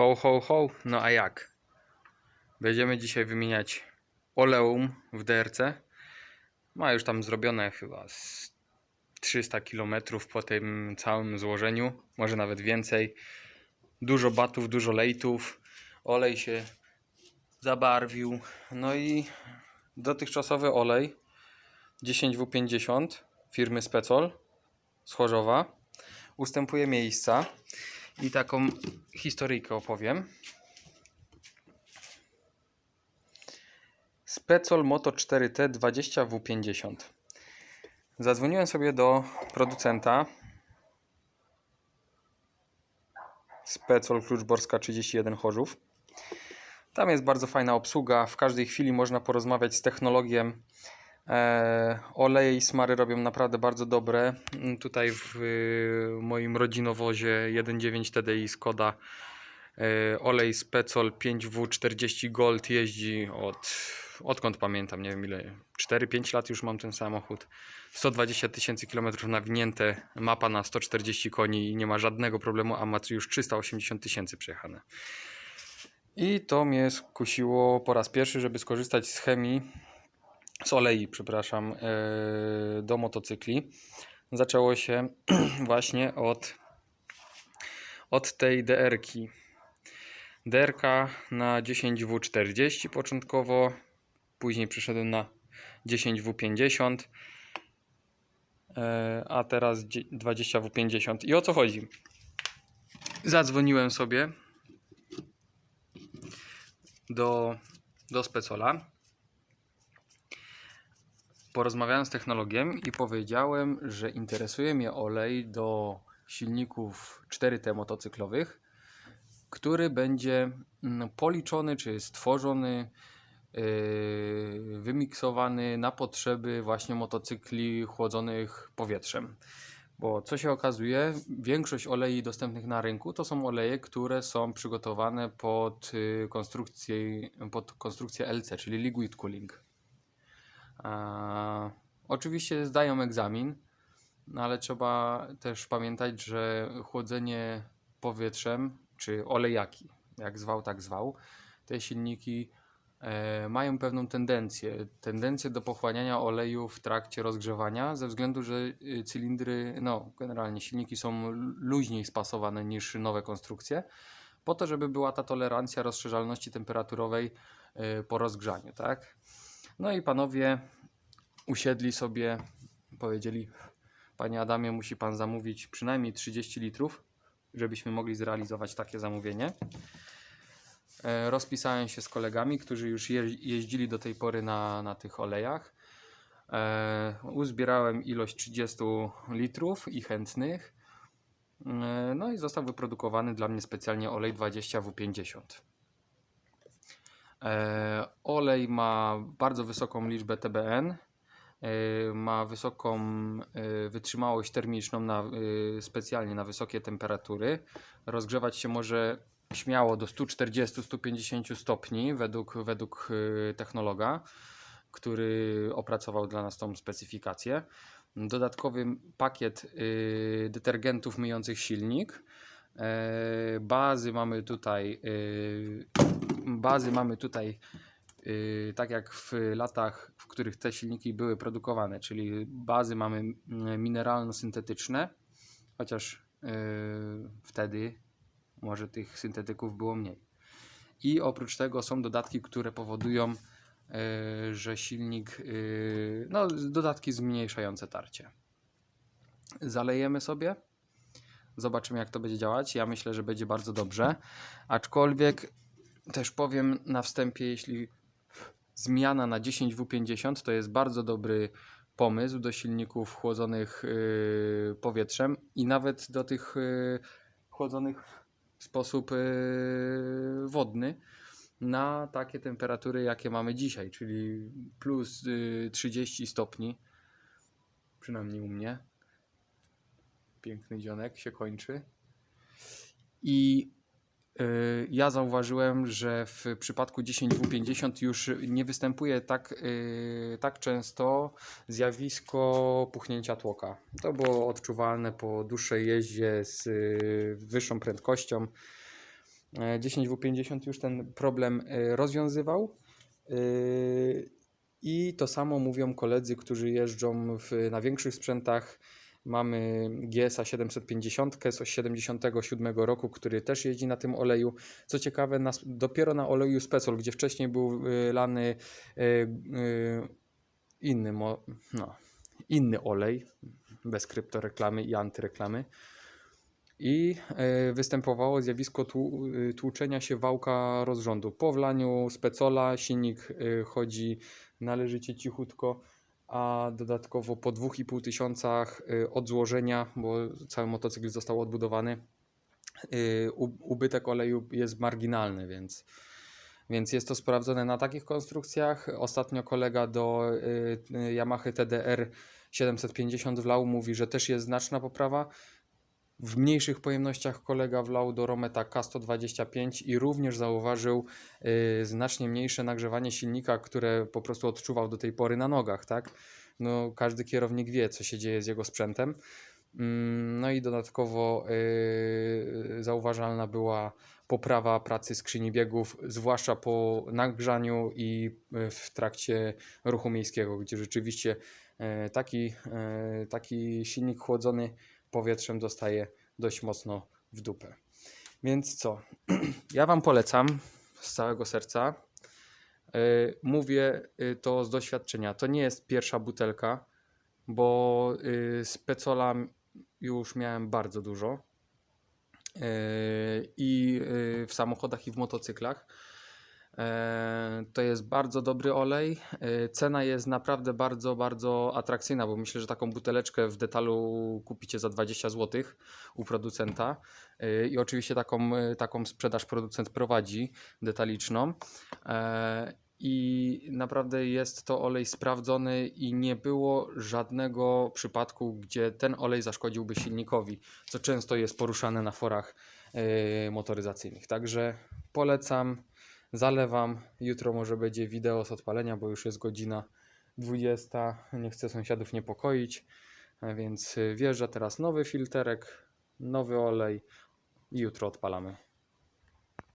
Ho, ho, ho. No a jak? Będziemy dzisiaj wymieniać oleum w DRC. Ma już tam zrobione chyba z 300 km po tym całym złożeniu, może nawet więcej. Dużo batów, dużo lejtów. Olej się zabarwił. No i dotychczasowy olej 10W50 firmy Specol z Chorzowa ustępuje miejsca i taką historyjkę opowiem. Specol Moto 4T 20W50. Zadzwoniłem sobie do producenta Specol Kluczborska 31 Chorzów. Tam jest bardzo fajna obsługa. W każdej chwili można porozmawiać z technologiem. E, oleje i smary robią naprawdę bardzo dobre. Mm, Tutaj w y, moim rodzinowozie 1.9 TDI Skoda e, olej Specol 5W40 Gold jeździ od odkąd pamiętam, nie wiem ile, 4-5 lat już mam ten samochód. 120 tysięcy kilometrów nawinięte, mapa na 140 koni i nie ma żadnego problemu, a ma już 380 tysięcy przejechane. I to mnie skusiło po raz pierwszy, żeby skorzystać z chemii, z olei, przepraszam, e, do motocykli. Zaczęło się właśnie od, od tej DR-ki. DRK na 10W40 początkowo, później przeszedłem na 10W50, e, a teraz dzie- 20W50. I o co chodzi? Zadzwoniłem sobie do, do Specola. Porozmawiałem z technologiem i powiedziałem, że interesuje mnie olej do silników 4T motocyklowych, który będzie mm, policzony czy stworzony, yy, wymiksowany na potrzeby właśnie motocykli chłodzonych powietrzem. Bo co się okazuje, większość olei dostępnych na rynku to są oleje, które są przygotowane pod y, konstrukcję, pod konstrukcję LC, czyli liquid cooling. Oczywiście zdają egzamin, no ale trzeba też pamiętać, że chłodzenie powietrzem, czy olejaki, jak zwał, tak zwał, te silniki e, mają pewną tendencję, tendencję do pochłaniania oleju w trakcie rozgrzewania, ze względu, że y, cylindry, no generalnie silniki są luźniej spasowane niż nowe konstrukcje, po to, żeby była ta tolerancja rozszerzalności temperaturowej y, po rozgrzaniu, tak? No i panowie usiedli sobie, powiedzieli: Panie Adamie, musi pan zamówić przynajmniej 30 litrów, żebyśmy mogli zrealizować takie zamówienie. E, Rozpisałem się z kolegami, którzy już je, jeździli do tej pory na, na tych olejach. E, uzbierałem ilość 30 litrów i chętnych. E, no i został wyprodukowany dla mnie specjalnie olej 20W50. E, olej ma bardzo wysoką liczbę TBN, ma wysoką e, wytrzymałość termiczną na, e, specjalnie na wysokie temperatury. Rozgrzewać się może śmiało do 140-150 stopni według, według technologa, który opracował dla nas tą specyfikację. Dodatkowy pakiet detergentów myjących silnik. E, Bazy mamy tutaj bazy mamy tutaj tak jak w latach, w których te silniki były produkowane, czyli bazy mamy mineralno-syntetyczne, chociaż yy, wtedy może tych syntetyków było mniej. I oprócz tego są dodatki, które powodują, yy, że silnik, no dodatki zmniejszające tarcie. Zalejemy sobie. Zobaczymy, jak to będzie działać. Ja myślę, że będzie bardzo dobrze. Aczkolwiek też powiem na wstępie, jeśli zmiana na 10W50 to jest bardzo dobry pomysł do silników chłodzonych yy, powietrzem i nawet do tych yy, chłodzonych w sposób yy, wodny na takie temperatury, jakie mamy dzisiaj, czyli plus yy, 30 stopni, przynajmniej u mnie. Piękny dzionek się kończy. I Ja zauważyłem, że w przypadku 10W50 już nie występuje tak, y, tak często zjawisko puchnięcia tłoka. To było odczuwalne po dłuższej jeździe z y, wyższą prędkością. E, 10W50 już ten problem rozwiązywał. I to samo mówią koledzy, którzy jeżdżą w, na większych sprzętach. Mamy GSA 750 z 77 roku, który też jeździ na tym oleju. Co ciekawe, na, dopiero na oleju Specol, gdzie wcześniej był lany y, y, inny, no, inny olej, bez kryptoreklamy i antyreklamy. I y, występowało zjawisko tłu, tłuczenia się wałka rozrządu. Po wlaniu Specola silnik chodzi należycie cichutko, a dodatkowo po 2,5 tysiącach y, od złożenia, bo cały motocykl został odbudowany, y, ubytek oleju jest marginalny, więc, więc jest to sprawdzone na takich konstrukcjach. Ostatnio kolega do y, Yamaha TDR 750 wlał, mówi, że też jest znaczna poprawa. W mniejszych pojemnościach kolega wlał do Rometa K125 i również zauważył y, znacznie mniejsze nagrzewanie silnika, które po prostu odczuwał do tej pory na nogach, tak? No, każdy kierownik wie, co się dzieje z jego sprzętem. Mm, No i dodatkowo y, zauważalna była poprawa pracy skrzyni biegów, zwłaszcza po nagrzaniu i y, w trakcie ruchu miejskiego, gdzie rzeczywiście y, taki, taki silnik chłodzony powietrzem dostaje dość mocno w dupę. Więc co? Ja Wam polecam z całego serca. Y, Mówię y, to z doświadczenia. To nie jest pierwsza butelka, bo y, z Pecola już miałem bardzo dużo. I w samochodach, i w motocyklach. E, To jest bardzo dobry olej. E, Cena jest naprawdę bardzo, bardzo atrakcyjna, bo myślę, że taką buteleczkę w detalu kupicie za 20 zł u producenta. E, I oczywiście taką, taką sprzedaż producent prowadzi detaliczną. I naprawdę jest to olej sprawdzony i nie było żadnego przypadku, gdzie ten olej zaszkodziłby silnikowi, co często jest poruszane na forach motoryzacyjnych. Także polecam. Zalewam. Jutro może będzie wideo z odpalenia, bo już jest godzina 20. Nie chcę sąsiadów niepokoić, e, więc wjeżdża teraz nowy filterek, nowy olej i jutro odpalamy.